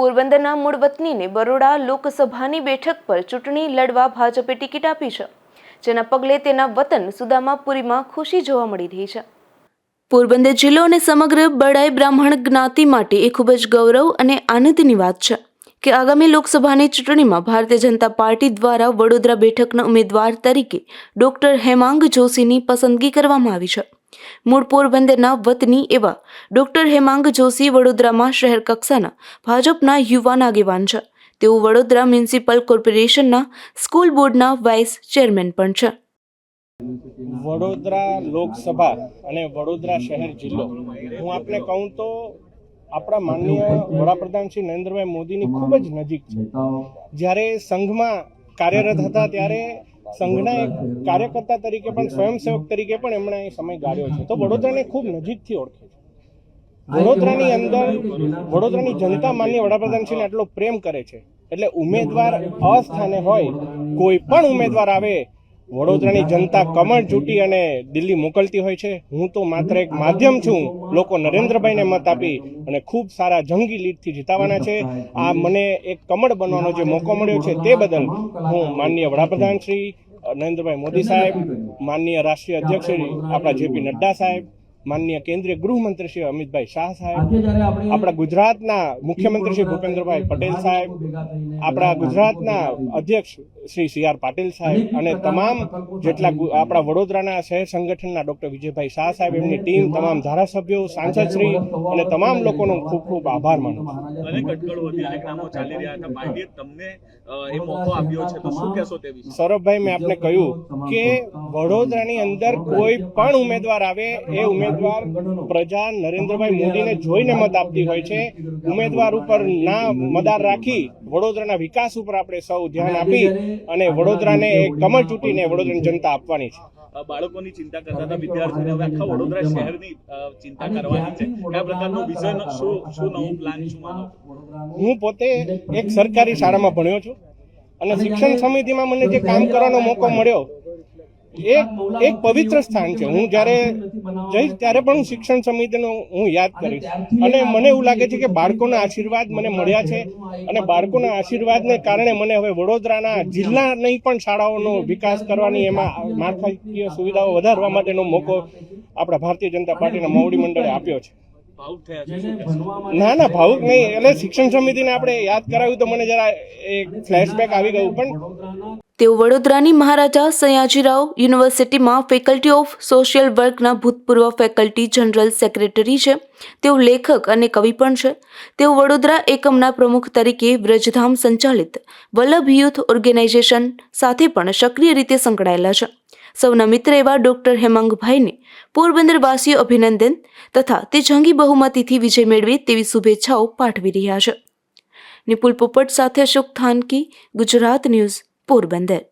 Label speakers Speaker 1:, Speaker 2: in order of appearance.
Speaker 1: પોરબંદરના મૂળ વતનીને બરોડા લોકસભાની બેઠક પર ચૂંટણી લડવા ભાજપે ટિકિટ આપી છે. જેના પગલે તેના વતન સુદામાપુરીમાં ખુશી જોવા મળી રહી છે. પોરબંદર જિલ્લો અને સમગ્ર બડાઈ બ્રાહ્મણ જ્ઞાતિ માટે એ ખૂબ જ ગૌરવ અને આનંદની વાત છે કે આગામી લોકસભાની ચૂંટણીમાં ભારતીય જનતા પાર્ટી દ્વારા વડોદરા બેઠકના ઉમેદવાર તરીકે ડોક્ટર હેમાંગ જોશીની પસંદગી કરવામાં આવી છે. મૂળ પોરબંદરના વતની એવા ડોક્ટર હેમાંગ જોશી વડોદરામાં શહેર કક્ષાના ભાજપના યુવાન આગેવાન છે. તેઓ વડોદરા મ્યુનિસિપલ કોર્પોરેશનના સ્કૂલ બોર્ડના વાઇસ ચેરમેન પણ છે.
Speaker 2: વડોદરા લોકસભા અને વડોદરા શહેર જિલ્લો. હું આપને કહું તો આપણા માનનીય વડાપ્રધાન શ્રી નરેન્દ્રભાઈ મોદીની ખૂબ જ નજીક છે. જ્યારે સંઘમાં કાર્યરત હતા ત્યારે સંઘના કાર્યકર્તા તરીકે પણ, સ્વયંસેવક તરીકે પણ એમણે અહીં સમય ગાળ્યો છે. તો વડોદરાને ખૂબ નજીકથી ઓળખે છે. વડોદરાની અંદર વડોદરાની જનતા માન્ય વડાપ્રધાનશ્રીને આટલો પ્રેમ કરે છે. એટલે ઉમેદવાર અસ્થાને હોય, કોઈ પણ ઉમેદવાર આવે, વડોદરાની જનતા કમળ ચૂંટી અને દિલ્હી મોકલતી હોય છે. હું તો માત્ર એક માધ્યમ છું, લોકો નરેન્દ્રભાઈને મત આપી અને ખૂબ સારા જંગી લીડથી જીતાવાના છે. આ મને એક કમળ બનવાનો જે મોકો મળ્યો છે, તે બદલ હું માનનીય વડાપ્રધાન શ્રી નરેન્દ્રભાઈ મોદી સાહેબ માનનીય રાષ્ટ્રીય અધ્યક્ષ શ્રી આપણા જેપી નડ્ડા સાહેબ માનનીય કેન્દ્રીય ગૃહમંત્રી શ્રી અમિતભાઈ શાહ સાહેબ આપણા ગુજરાતના મુખ્યમંત્રી શ્રી ભૂપેન્દ્રભાઈ પટેલ સાહેબ આપણા ગુજરાતના અધ્યક્ષ શ્રી સી આર પાટીલ સાહેબ અને તમામ જેટલા આપણા વડોદરાના શહેર સંગઠનના ડોક્ટર વિજયભાઈ શાહ સાહેબ એમની ટીમ તમામ ધારાસભ્યો સાંસદશ્રી અને તમામ લોકોનો ખૂબ ખૂબ આભાર માનું છું
Speaker 3: અનેક અટકળો હતી અનેક નામો ચાલી રહ્યા હતા. પાર્ટીએ તમને અ, એ મોકો આપ્યો છે. તો શું કહેશો તે વિશે?
Speaker 2: સૌરભભાઈ મેં આપને કહ્યું કે વડોદરાની અંદર કોઈ પણ ઉમેદવાર આવે એ ઉમેદવાર પ્રજા નરેન્દ્રભાઈ મોદીને જોઈને મત આપતી હોય છે. ઉમેદવાર ઉપર ના મદાર રાખી વડોદરાના વિકાસ ઉપર આપણે સૌ ધ્યાન આપી અને વડોદરાને એક કમળ ચૂંટીને વડોદરાની જનતા આપવાની છે.
Speaker 3: બાળકોની ચિંતા કરતા હતા વિદ્યાર્થીઓ હવે આખા વડોદરા શહેરની ચિંતા કરવાની છે. કયા પ્રકારનો વિઝન શું શું નવું પ્લાન શું માનો?
Speaker 2: હું પોતે એક સરકારી શાળામાં ભણ્યો છું અને શિક્ષણ સમિતિમાં મને જે કામ કરવાનો મોકો મળ્યો એક એક પવિત્ર સ્થાન છે. હું જ્યારે જઈશ ત્યારે પણ હું શિક્ષણ સમિતિનો હું યાદ કરીશ. અને મને એવું લાગે છે કે બાળકોના આશીર્વાદ મને મળ્યા છે. અને બાળકોના આશીર્વાદને કારણે મને હવે વડોદરાના જિલ્લાની પણ શાળાઓનો વિકાસ કરવાની એમાં માળખાકીય સુવિધાઓ વધારવા માટેનો મોકો આપણા ભારતીય જનતા પાર્ટીના મોવડી મંડળે આપ્યો છે.
Speaker 3: ભાવુક થયા છે. શું કહેશો
Speaker 2: ના ના ભાવુક નહીં. એટલે શિક્ષણ સમિતિને આપણે યાદ કરાવ્યું તો મને જરા એક ફ્લેશબેક આવી ગયું. પણ
Speaker 1: તેઓ વડોદરાની મહારાજા સયાજીરાવ યુનિવર્સિટીમાં ફેકલ્ટી ઓફ સોશિયલ વર્કના ભૂતપૂર્વ ફેકલ્ટી જનરલ સેક્રેટરી છે. તેઓ લેખક અને કવિ પણ છે. તેઓ વડોદરા એકમના પ્રમુખ તરીકે વ્રજધામ સંચાલિત વલ્લભ યુથ ઓર્ગેનાઇઝેશન સાથે પણ સક્રિય રીતે સંકળાયેલા છે. સૌના મિત્ર એવા ડોક્ટર હેમાંગભાઈને પોરબંદરવાસીઓ અભિનંદન તથા તે જંગી બહુમતીથી વિજય મેળવે તેવી શુભેચ્છાઓ પાઠવી રહ્યા છે. નિપુલ પોપટ સાથે અશોક થાનકી, ગુજરાત ન્યૂઝ. પોરબંદર